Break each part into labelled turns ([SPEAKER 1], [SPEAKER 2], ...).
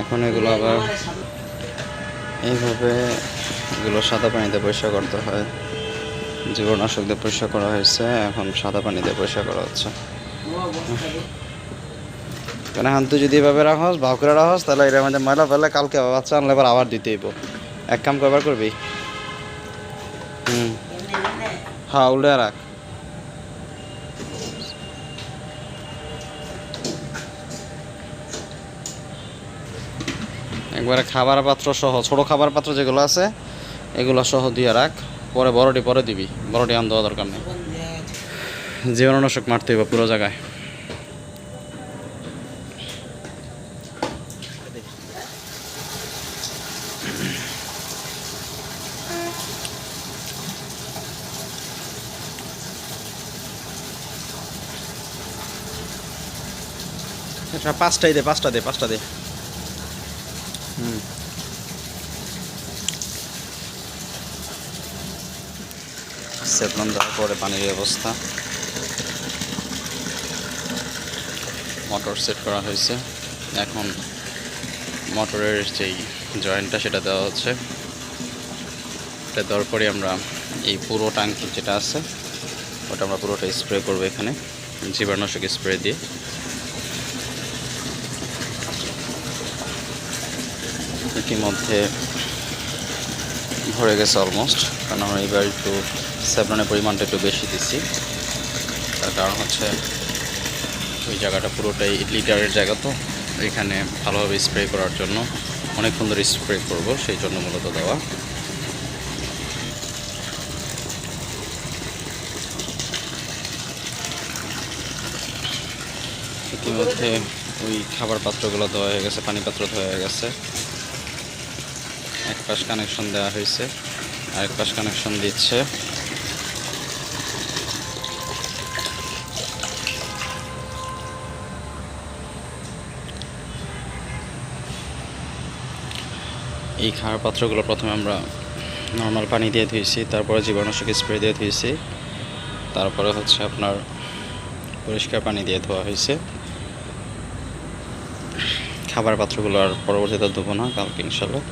[SPEAKER 1] এখন এগুলো আবার এইভাবে এগুলো সাদা পানিতে পরিষ্কার করতে হয়। জীবাণুনাশক দিয়ে পরিষ্কার করা হয়েছে, এখন সাদা পানি দিয়ে পরিষ্কার করা হচ্ছে। কেন তুই যদি এভাবে রাখস ভাব করে রাখস, তাহলে এর মধ্যে ময়লা ফেলে কালকে বাচ্চা আনলে এবার আবার দিতে হইব। এক কাম করবার করবি? হুম। হ্যাঁ উল্টে রাখ। একবারে খাবার পাত্র সহ, ছোট খাবার পাত্র যেগুলো আছে, এগুলো সহ দিয়ে রাখ। পরে বড়টি পরে দিবি। বড়টি আন দেওয়া দরকার নেই। জীবাণুনাশক মারতে হইব পুরো জায়গায়। পাঁচটাই দে, পাঁচটা দে পাঁচটা দে। হুম। সেপলন দেওয়ার পরে পানির ব্যবস্থা। মোটর সেট করা হয়েছে। এখন মোটরের যেই জয়েন্টটা সেটা দেওয়া হচ্ছে। এটা দেওয়ার পরে আমরা এই পুরো ট্যাঙ্কি যেটা আছে, ওটা আমরা পুরোটা স্প্রে করব এখানে। জীবাণুনাশক স্প্রে দিয়ে। ইতিমধ্যে ভরে গেছে অলমোস্ট কারণ আমরা এবার একটু স্যাভলনের পরিমাণটা একটু বেশি দিচ্ছি। তার কারণ হচ্ছে ওই জায়গাটা পুরোটাই লিটারের জায়গা তো। এখানে ভালোভাবে স্প্রে করার জন্য অনেকক্ষণ ধরে স্প্রে করব, সেই জন্য মূলত দেওয়া। ইতিমধ্যে ওই খাবার পাত্রগুলো ধোয়া হয়ে গেছে পানি পাত্র ধোয়া হয়ে গেছে। পাশ কানেকশন দেওয়া হয়েছে। আরেক পাশ কানেকশন দিচ্ছে। এই খাওয়ার পাত্রগুলো প্রথমে আমরা নর্মাল পানি দিয়ে ধুয়েছি তারপরে জীবাণুনাশক স্প্রে দিয়ে ধুয়েছি তারপরে হচ্ছে আপনার পরিষ্কার পানি দিয়ে ধোয়া হয়েছে। খাবার পাত্রগুলো আর পরবর্তীতে ধোবো না, কালকে ইনশাল্লাহ।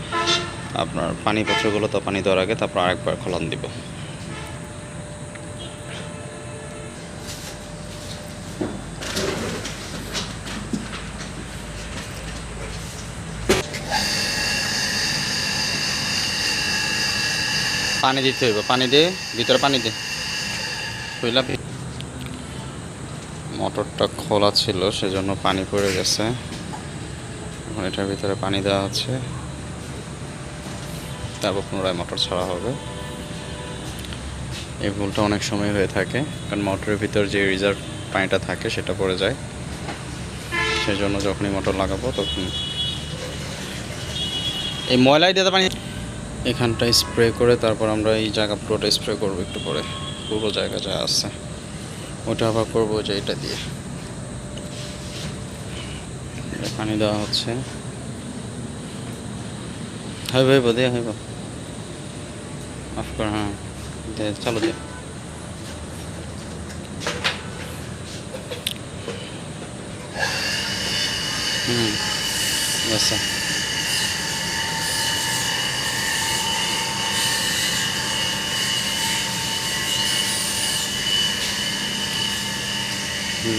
[SPEAKER 1] আপনার পানি পাত্রগুলো তো পানি দেওয়ার আগে তারপর আরেকবার খোলান দিব। পানি দিতে হইব, পানি দিয়ে ভিতরে পানি দে। বুঝলা? মোটরটা খোলা ছিল, সেজন্য পানি পড়ে গেছে। এখন এটার ভিতরে পানি দেওয়া হচ্ছে। তারপর পুনরায় মোটর ছাড়া হবে। এই ভুলটা অনেক সময় হয়ে থাকে, কারণ মোটরের ভিতর যে রিজার্ভ পানিটা থাকে সেটা পড়ে যায়। সেই জন্য যখনই মোটর লাগাবো তখন এই ময়লাই দিয়ে পানি এখানটা স্প্রে করে তারপর আমরা এই জায়গা পুরোটা স্প্রে করব একটু পরে, পুরো জায়গা যা আছে। ওটা আবার করব যে এটা দিয়ে। পানি দেওয়া হচ্ছে। হইব হইব দিয়ে হইব অফ কর হ্যাঁ চালু দে হুম আচ্ছা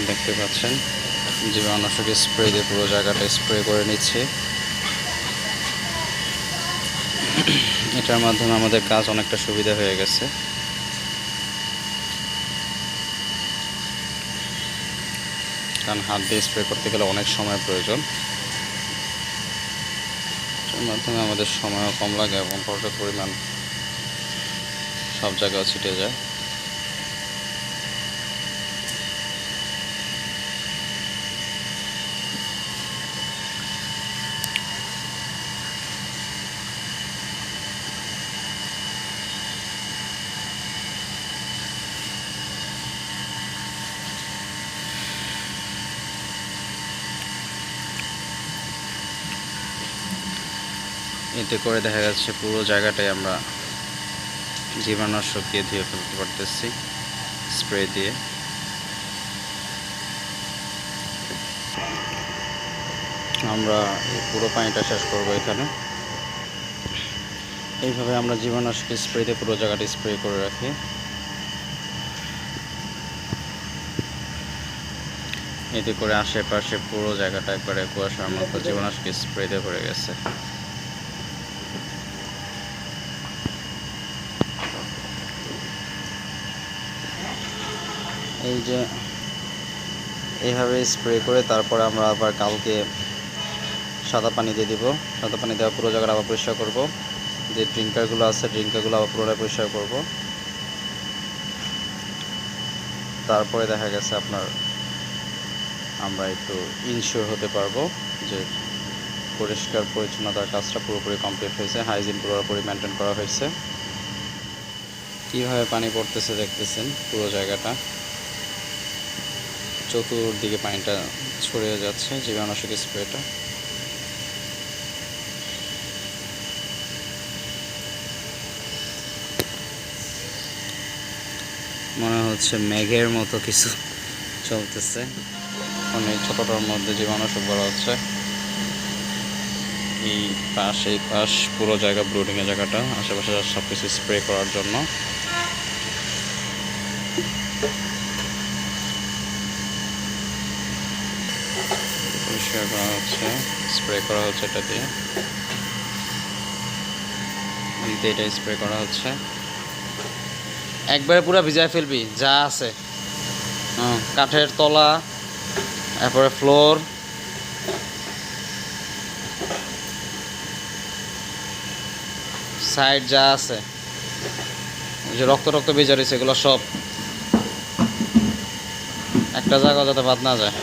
[SPEAKER 1] দেখতে পাচ্ছেন। জীবাণুনাশক স্প্রে দিয়ে পুরো জায়গাটা স্প্রে করে নিচ্ছি। এটার মাধ্যমে আমাদের কাজ অনেকটা সুবিধা হয়ে গেছে। কারণ হাত দিয়ে স্প্রে করতে গেলে অনেক সময় প্রয়োজন। এটার মাধ্যমে আমাদের সময়ও কম লাগে এবং পর্যাপ্ত পরিমাণ সব জায়গায় ছিটে যায়। এতে করে দেখা যাচ্ছে পুরো জায়গাটাই আমরা জীবাণুনাশক দিয়ে ধুয়ে ফেলতে পারতেছি, স্প্রে দিয়ে। আমরা এই পুরো পানিটা শেষ করব এখানে। এইভাবে আমরা জীবাণুনাশক স্প্রেতে পুরো জায়গাটা স্প্রে করে রাখি। এতে করে আশেপাশে পুরো জায়গাটা একবারে কুয়াশার মতো জীবাণুনাশক স্প্রেতে ভরে গেছে। এই যে এইভাবে স্প্রে করে তারপরে আমরা আবার কালকে সাদা পানি দিয়ে দিব। সাদা পানি দেওয়া পুরো জায়গাটা আবার পরিষ্কার করব। যে ড্রিঙ্কারগুলো আছে ড্রিঙ্কারগুলো আবার পুরোটা পরিষ্কার করব। তারপরে দেখা গেছে আপনার আমরা একটু ইনশিওর হতে পারব যে পরিষ্কার পরিচ্ছন্নতার কাজটা পুরোপুরি কমপ্লিট হয়েছে হাইজিন পুরোপুরি মেনটেন করা হয়েছে। কীভাবে পানি পড়তেছে দেখতেছেন পুরো জায়গাটা। চতুর্দিকে পানিটা ছড়িয়ে যাচ্ছে জীবাণুনাশক স্প্রেটা। মনে হচ্ছে মেঘের মতো কিছু চলতেছে। অনেক ছোটটার মধ্যে জীবাণুনাশক ভরা হচ্ছে। এই পাশ এই পাশ, পুরো জায়গা ব্রুডিংয়ের জায়গাটা, আশেপাশে সব কিছু স্প্রে করার জন্য। পরিষ্কার করা হচ্ছে। স্প্রে করা হচ্ছে এটা দিয়ে। দিয়ে এটা স্প্রে করা হচ্ছে। একবারে পুরো ভিজায় ফেলবি, যা আছে। কাঠের তলা তারপরে ফ্লোর। সাইড যা আছে। যে রক্ত রক্ত বেজা রয়েছে, এগুলো সব। একটা জায়গা যাতে বাদ না যায়।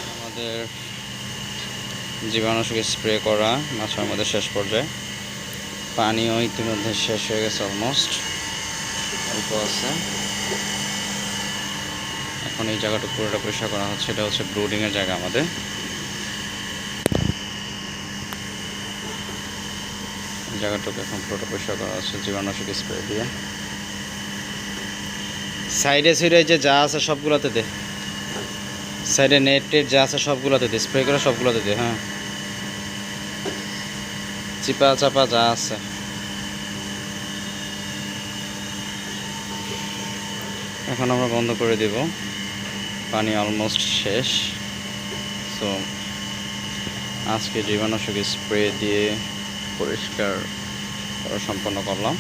[SPEAKER 1] জীবাণুষক স্প্রে করা মাছের মধ্যে শেষ পর্যায়ে। পানিও ইতিমধ্যে শেষ হয়ে গেছে অলমোস্ট অল্প আছে। এখন এই জায়গাটা পুরোটা পরিষ্কার করা হচ্ছে। এটা হচ্ছে ব্রুডিংয়ের জায়গা আমাদের। জায়গাটুকু এখন পুরোটা পরিষ্কার করা হচ্ছে জীবাণুনাশক স্প্রে দিয়ে। সাইডে সাইডে যে যা আছে সবগুলোতে দে। সাইডে নেট টেট যা আছে সবগুলোতে দে, স্প্রে করে সবগুলোতে দে হ্যাঁ। চিপা চাপা যা আছে। এখন আমরা বন্ধ করে দেব। পানি অলমোস্ট শেষ। সো আজকে জীবাণুনাশক স্প্রে দিয়ে পরিষ্কার করা সম্পন্ন করলাম।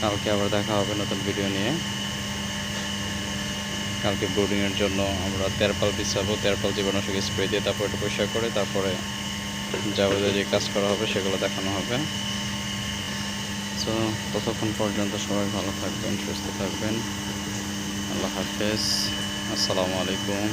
[SPEAKER 1] কালকে আবার দেখা হবে নতুন ভিডিও নিয়ে। কালকে ব্রুডিংয়ের জন্য আমরা তেরপাল বিছাবো তেরপাল জীবাণুনাশক স্প্রে দিয়ে তারপর একটু পরিষ্কার করে তারপরে যাবতীয় যে কাজ করা হবে সেগুলো দেখানো হবে। সো ততক্ষণ পর্যন্ত সবাই ভালো থাকবেন, সুস্থ থাকবেন। আল্লাহ হাফেজ। আসসালামু আলাইকুম।